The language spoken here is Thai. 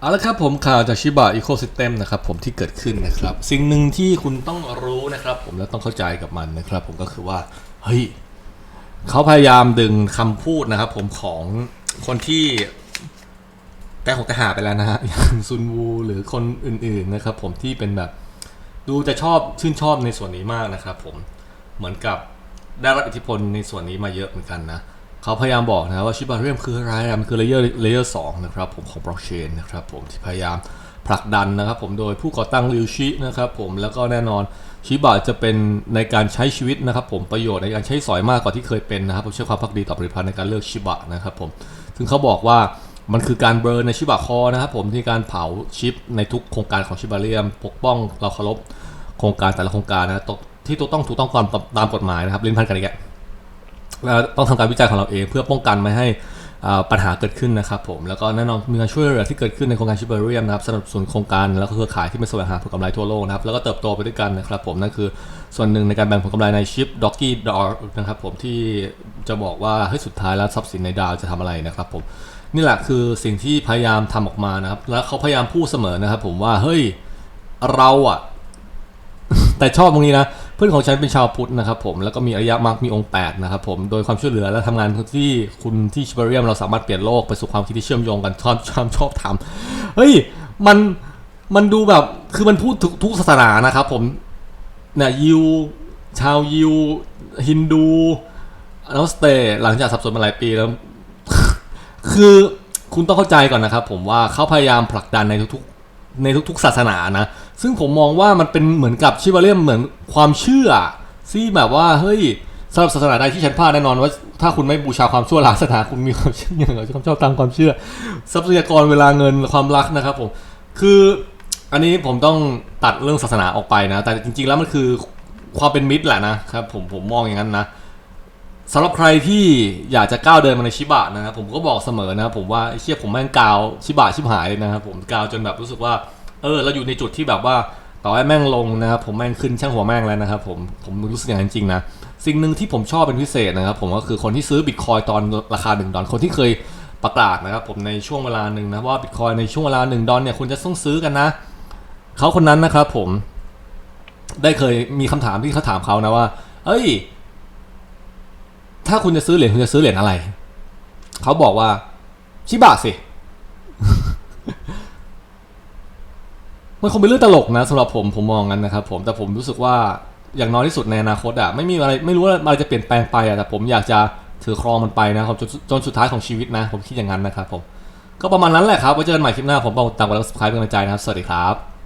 เอาละครับผมข่าวจากชิบะอีโค y ิสเต็มนะครับผมที่เกิดขึ้นนะครับ สิ่งหนึ่งที่คุณต้องรู้นะครับ ผมและต้องเข้าใจกับมันนะครับ ผมก็คือว่าเฮ้ยเขาพยายามดึงคำพูดนะครับ ผมของคนที่แต่ของแต่หาไปแล้วนะฮะอย่างซุนวูหรือคนอื่น ๆนะครับ ผมที่เป็นแบบ ดูจะชอบชื่นชอบในส่วนนี้มากนะครับ ผมเหมือนกับได้รับอิทธิพลในส่วนนี้มาเยอะเหมือนกันนะ เขาพยายามบอกนะว่าชิบาเรียมคืออะไรมันคือเลเยอร์เลเยอร์สองนะครับผมของบล็อกเชนนะครับผมที่พยายามผลักดันนะครับผมโดยผู้ก่อตั้งริวชินะครับผมแล้วก็แน่นอนชิบะจะเป็นในการใช้ชีวิตนะครับผมประโยชน์ในการใช้สอยมากกว่าที่เคยเป็นนะครับผมใช้ความพักดีต่อผลิตภัณฑ์ในการเลือกชิบะนะครับผมซึ่งเขาบอกว่ามันคือการเบิร์นในชิบะคอนะครับผมที่การเผาชิปในทุกโครงการของชิบาเรียม ปกป้องเราเคารพโครงการแต่ละโครงการนะตกที่ต้องถูกต้องตามตามกฎหมายนะครับลิ้นพันกันอีกแล้ว ต้องทำการวิจัยของเราเองเพื่อป้องกันไม่ให้อ่าปัญหาเกิดขึ้นนะครับผมแล้วก็แน่นอนมีการช่วยเหลือที่เกิดขึ้นในโครงการชิบเบอรียมนะครับสนับสนุนโครงการแล้วก็เครือข่ายที่ไม่แสวงหาผลกำไรทั่วโลกนะครับแล้วก็เติบโตไปด้วยกันนะครับผมนั่นคือส่วนหนึ่งในการแบ่งผลกำไรในชิปด็อกกี้ดอนะครับผมที่จะบอกว่าเฮ้ยสุดท้ายแล้วทรัพย์สินในดาวจะทำอะไรนะครับผมนี่แหละคือสิ่งที่พยายามทำออกมานะครับแล้วเขาพยายามพูดเสมอนะครับผมว่าเฮ้ยเราอะแต่ชอบตรงนี้นะ เพื่อนของฉันเป็นชาวพุทธนะครับผมแล้วก็มีอริยมรรคมีองค์8นะครับผมโดยความช่วยเหลือและทำงานที่คุณที่ชิบเรียมเราสามารถเปลี่ยนโลกไปสู่ความคิดที่เชื่อมโยงกันชอบชอบชอบทำเฮ้ยมันมันดูแบบคือมันพูดทุกทุกศาสนานะครับผมเนี่ยยิวชาวยิวฮินดูนอสเตย์หลังจากสับสนมาหลายปีแล้ว คือคุณต้องเข้าใจก่อนนะครับผมว่าเขาพยายามผลักดันในทุกๆในทุกๆศาสนานะ ซึ่งผมมองว่ามันเป็นเหมือนกับชิบาเรียมเหมือนความเชื่อที่แบบว่าเฮ้ยสำหรับศาสนาใดที่ฉันพลาดแน่นอนว่าถ้าคุณไม่บูชาความชั่วร้ายศาสนาคุณมีความเชื่ออย่างไรความชอบตามความเชื่อ ทรัพยากรเวลาเงินความรักนะครับผมคืออันนี้ผมต้องตัดเรื่องศาสนาออกไปนะ แต่จริง ๆ แล้วมันคือความเป็นมิตรแหละนะครับผมผมมองอย่างนั้นนะสำหรับใครที่อยากจะก้าวเดินมาในชิบะนะครับผมก็บอกเสมอนะผมว่าไอ้เชี่ยผมแม่งกาวชิบะชิบหายเลยนะครับผมกาวจนแบบรู้สึกว่า เออเราอยู่ในจุดที่แบบว่าต่อให้แม่งลงนะครับผมแม่งขึ้นช่างหัวแม่งแล้วนะครับผมผมรู้สึกอย่างนั้นจริงนะสิ่งหนึ่งที่ผมชอบเป็นพิเศษนะครับผมก็คือคนที่ซื้อบิตคอยตอนราคา1ดอลคนที่เคยประกาศนะครับผมในช่วงเวลาหนึ่งนะว่าบิตคอยในช่วงเวลา1ดอลเนี่ยคุณจะต้องซื้อกันนะเขาคนนั้นนะครับผมได้เคยมีคำถามที่เขาถามเขานะว่า เอ้ย ถ้าคุณจะซื้อเหรียญคุณจะซื้อเหรียญอะไร เขาบอกว่าชิบะสิ มันคงเป็นเรื่องตลกนะสำหรับผมผมมองงั้นนะครับผมแต่ผมรู้สึกว่าอย่างน้อยที่สุดในอนาคตอะไม่มีอะไรไม่รู้ว่าอะไรจะเปลี่ยนแปลงไปอะแต่ผมอยากจะถือครองมันไปนะครับจนจนสุดท้ายของชีวิตนะ ผมคิดอย่างนั้นนะครับผมก็ประมาณนั้นแหละครับไว้เจอกันใหม่คลิปหน้าผมบอกตามกดไลค์กดซับสไครป์เป็นกำลังใจนะครับ สวัสดีครับ